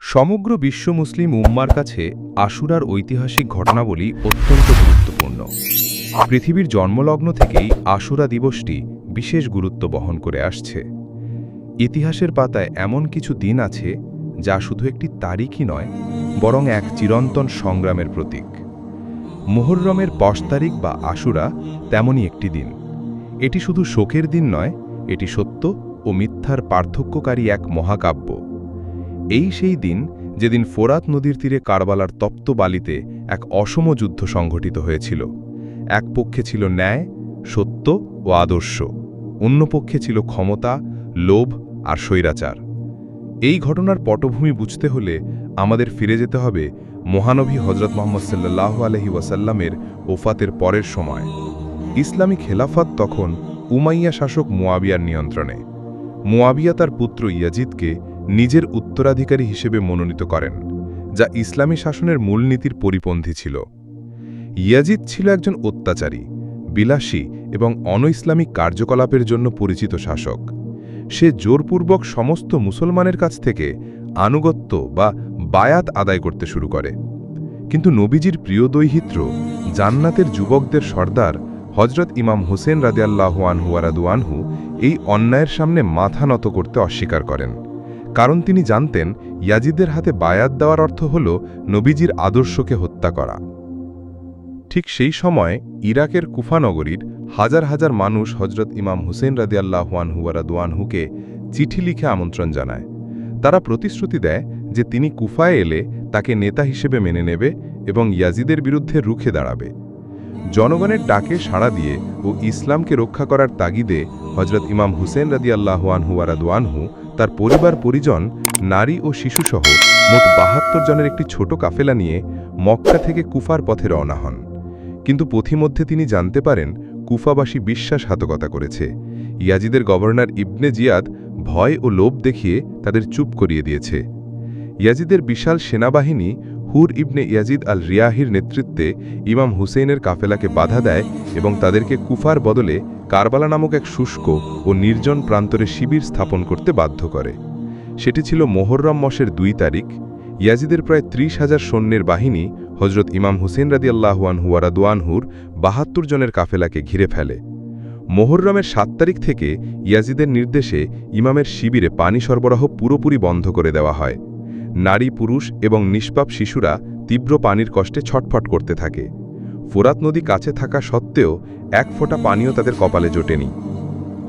সমগ্র বিশ্ব মুসলিম উম্মার কাছে আশুরার ঐতিহাসিক ঘটনাবলী অত্যন্ত গুরুত্বপূর্ণ। পৃথিবীর জন্মলগ্ন থেকেই আশুরা দিবসটি বিশেষ গুরুত্ব বহন করে আসছে। ইতিহাসের পাতায় এমন কিছু দিন আছে যা শুধু একটি তারিখই নয়, বরং এক চিরন্তন সংগ্রামের প্রতীক। মোহররমের পশ তারিখ বা আশুরা তেমনই একটি দিন। এটি শুধু শোকের দিন নয়, এটি সত্য ও মিথ্যার পার্থক্যকারী এক মহাকাব্য। এই সেই দিন যেদিন ফোরাত নদীর তীরে কারবালার তপ্ত বালিতে এক অসম যুদ্ধ সংঘটিত হয়েছিল। এক পক্ষে ছিল ন্যায়, সত্য ও আদর্শ। অন্য পক্ষে ছিল ক্ষমতা, লোভ আর স্বৈরাচার। এই ঘটনার পটভূমি বুঝতে হলে আমাদের ফিরে যেতে হবে মহানবী হজরত মোহাম্মদ সাল্লাহ আলহি ওয়াসাল্লামের ওফাতের পরের সময়। ইসলামী খেলাফত তখন উমাইয়া শাসক মুয়াবিয়ার নিয়ন্ত্রণে। মুয়াবিয়া তার পুত্র ইয়াজিদকে নিজের উত্তরাধিকারী হিসেবে মনোনীত করেন, যা ইসলামী শাসনের মূলনীতির পরিপন্থী ছিল। ইয়াজিদ ছিল একজন অত্যাচারী, বিলাসী এবং অনইসলামিক কার্যকলাপের জন্য পরিচিত শাসক। সে জোরপূর্বক সমস্ত মুসলমানের কাছ থেকে আনুগত্য বা বায়াত আদায় করতে শুরু করে। কিন্তু নবীজির প্রিয় দৈহিত্র জান্নাতের যুবকদের সর্দার হজরত ইমাম হোসেন রাদিয়াল্লাহু আনহু এই অন্যায়ের সামনে মাথা নত করতে অস্বীকার করেন। কারণ তিনি জানতেন ইয়াজিদের হাতে বায়াত দেওয়ার অর্থ হল নবীজির আদর্শকে হত্যা করা। ঠিক সেই সময় ইরাকের কুফানগরীর হাজার হাজার মানুষ হজরত ইমাম হুসেন রাদিয়াল্লাহুয়ানহু আরাদুয়ানহুকে চিঠি লিখে আমন্ত্রণ জানায়। তারা প্রতিশ্রুতি দেয় যে তিনি কুফায় এলে তাকে নেতা হিসেবে মেনে নেবে এবং ইয়াজিদের বিরুদ্ধে রুখে দাঁড়াবে। জনগণের ডাকে সাড়া দিয়ে ও ইসলামকে রক্ষা করার তাগিদে হজরত ইমাম হুসেন রাদি আল্লাহানহু আরাদওয়ানহু তার পরিবার পরিজন, নারী ও শিশুসহ মোট বাহাত্তর জনের একটি ছোট কাফেলা নিয়ে মক্কা থেকে কুফার পথে রওনা হন। কিন্তু পথিমধ্যে তিনি জানতে পারেন, কুফাবাসী বিশ্বাসঘাতকতা করেছে। ইয়াজিদের গভর্নর ইবনে জিয়াদ ভয় ও লোভ দেখিয়ে তাদের চুপ করিয়ে দিয়েছে। ইয়াজিদের বিশাল সেনাবাহিনী হুর ইবনে ইয়াজিদ আল রিয়াহির নেতৃত্বে ইমাম হুসেইনের কাফেলাকে বাধা দেয় এবং তাদেরকে কুফার বদলে কারবালা নামক এক শুষ্ক ও নির্জন প্রান্তরে শিবির স্থাপন করতে বাধ্য করে। সেটি ছিল মোহররম মশের দুই তারিখ। ইয়াজিদের প্রায় ত্রিশ হাজার সৈন্যের বাহিনী হজরত ইমাম হুসেন রাদি আল্লাহুয়ানহু আরাদুয়ানহুর বাহাত্তর জনের কাফেলাকে ঘিরে ফেলে। মোহররমের সাত তারিখ থেকে ইয়াজিদের নির্দেশে ইমামের শিবিরে পানি সরবরাহ পুরোপুরি বন্ধ করে দেওয়া হয়। নারী, পুরুষ এবং নিষ্পাপ শিশুরা তীব্র পানির কষ্টে ছটফট করতে থাকে। ফোরাত নদী কাছে থাকা সত্ত্বেও এক ফোঁটা পানিও তাদের কপালে জোটেনি।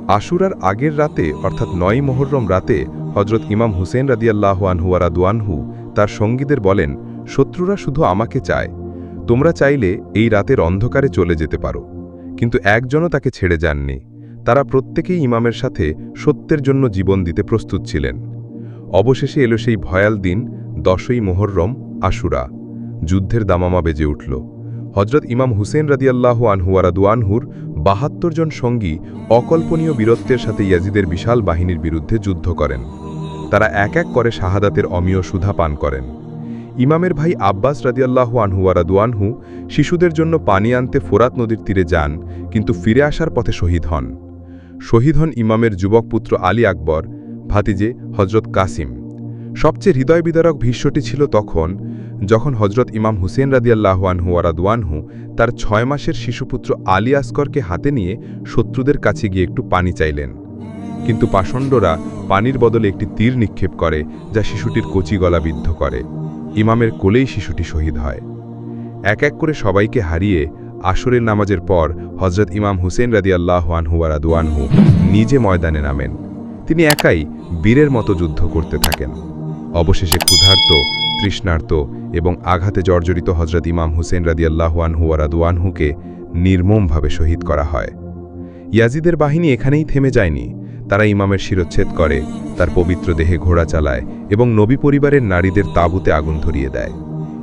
আশুরার আগের রাতে, অর্থাৎ নয় মোহররম রাতে হজরত ইমাম হুসেন রাদিয়াল্লাহুয়ানহুয়ারা দুয়ানহু তার সঙ্গীদের বলেন, শত্রুরা শুধু আমাকে চায়। তোমরা চাইলে এই রাতের অন্ধকারে চলে যেতে পারো। কিন্তু একজনও তাকে ছেড়ে যাননি। তারা প্রত্যেকেই ইমামের সাথে সত্যের জন্য জীবন দিতে প্রস্তুত ছিলেন। অবশেষে এলো সেই ভয়াল দিন, দশই মোহররম, আশুরা। যুদ্ধের দামামা বেজে উঠল। হজরত ইমাম হুসেন রাদিয়াল্লাহ আনহুয়ারা দুয়ানহুর বাহাত্তর জন সঙ্গী অকল্পনীয় বীরত্বের সাথে ইয়াজিদের বিশাল বাহিনীর বিরুদ্ধে যুদ্ধ করেন। তারা এক এক করে শাহাদাতের অমীয় সুধা পান করেন। ইমামের ভাই আব্বাস রাদিয়াল্লাহু আনহুয়ারা দুয়ানহু শিশুদের জন্য পানি আনতে ফোরাত নদীর তীরে যান, কিন্তু ফিরে আসার পথে শহীদ হন। শহীদ হন ইমামের যুবক পুত্র আলী আকবর ভাতিজে হজরত কাসিম। সবচেয়ে হৃদয় বিদারক ভীষ্মটি ছিল তখন যখন হজরত ইমাম হুসেন রাদিয়াল্লাহুয়ানহু ওয়ারাদওয়ানহু তার ছয় মাসের শিশুপুত্র আলী আসকরকে হাতে নিয়ে শত্রুদের কাছে গিয়ে একটু পানি চাইলেন। কিন্তু পাষণ্ডরা পানির বদলে একটি তীর নিক্ষেপ করে যা শিশুটির কচি গলা বিদ্ধ করে। ইমামের কোলেই শিশুটি শহীদ হয়। এক এক করে সবাইকে হারিয়ে আসরের নামাজের পর হজরত ইমাম হুসেন রাদিয়াল্লাহু আনহু ওয়ারাদওয়ানহু নিজে ময়দানে নামেন। তিনি একাই বীরের মতো যুদ্ধ করতে থাকেন। অবশেষে ক্ষুধার্ত, তৃষ্ণার্ত এবং আঘাতে জর্জরিত হজরত ইমাম হুসেন রাদিয়াল্লাহুয়ানহু আরাদুয়ানহুকে নির্মমভাবে শহীদ করা হয়। ইয়াজিদের বাহিনী এখানেই থেমে যায়নি। তারা ইমামের শিরচ্ছেদ করে, তার পবিত্র দেহে ঘোড়া চালায় এবং নবী পরিবারের নারীদের তাঁবুতে আগুন ধরিয়ে দেয়।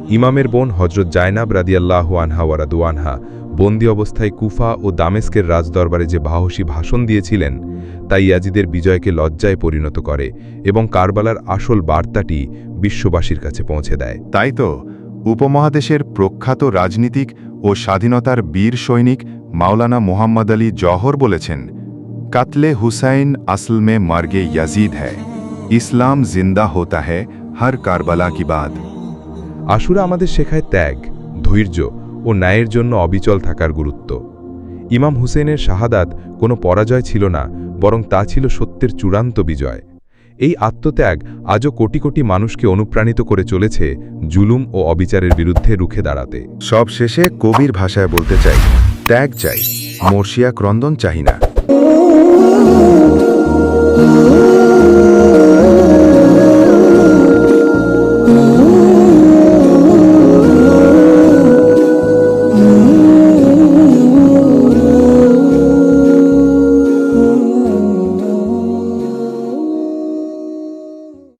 ইমামের বোন হজরত জায়নাব রাদিয়াল্লাহু আনহা ওয়ারাদুয়ানহা বন্দি অবস্থায় কুফা ও দামেস্কের রাজদরবারে যে বাহসী ভাষণ দিয়েছিলেন তা ইয়াজিদের বিজয়কে লজ্জায় পরিণত করে এবং কারবালার আসল বার্তাটি বিশ্ববাসীর কাছে পৌঁছে দেয়। তাই তো উপমহাদেশের প্রখ্যাত রাজনীতিক ও স্বাধীনতার বীর সৈনিক মাওলানা মোহাম্মদ আলী জহর বলেছেন কাতলে হুসাইন আসলমে মার্গে ইয়াজিদ হ্যায় ইসলাম জিন্দা হোতা হ্যায় হর কারবালা কি বাদ আশুরা আমাদের শেখায় ত্যাগ ধৈর্য ও ন্যায়ের জন্য অবিচল থাকার গুরুত্ব। ইমাম হুসেনের শাহাদাত কোনো পরাজয় ছিল না, বরং তা ছিল সত্যের চূড়ান্ত বিজয়। এই আত্মত্যাগ আজও কোটি কোটি মানুষকে অনুপ্রাণিত করে চলেছে জুলুম ও অবিচারের বিরুদ্ধে রুখে দাঁড়াতে। সব শেষে কবির ভাষায় বলতে চাই, ত্যাগ চাই মর্ষিয়া ক্রন্দন চাহি না।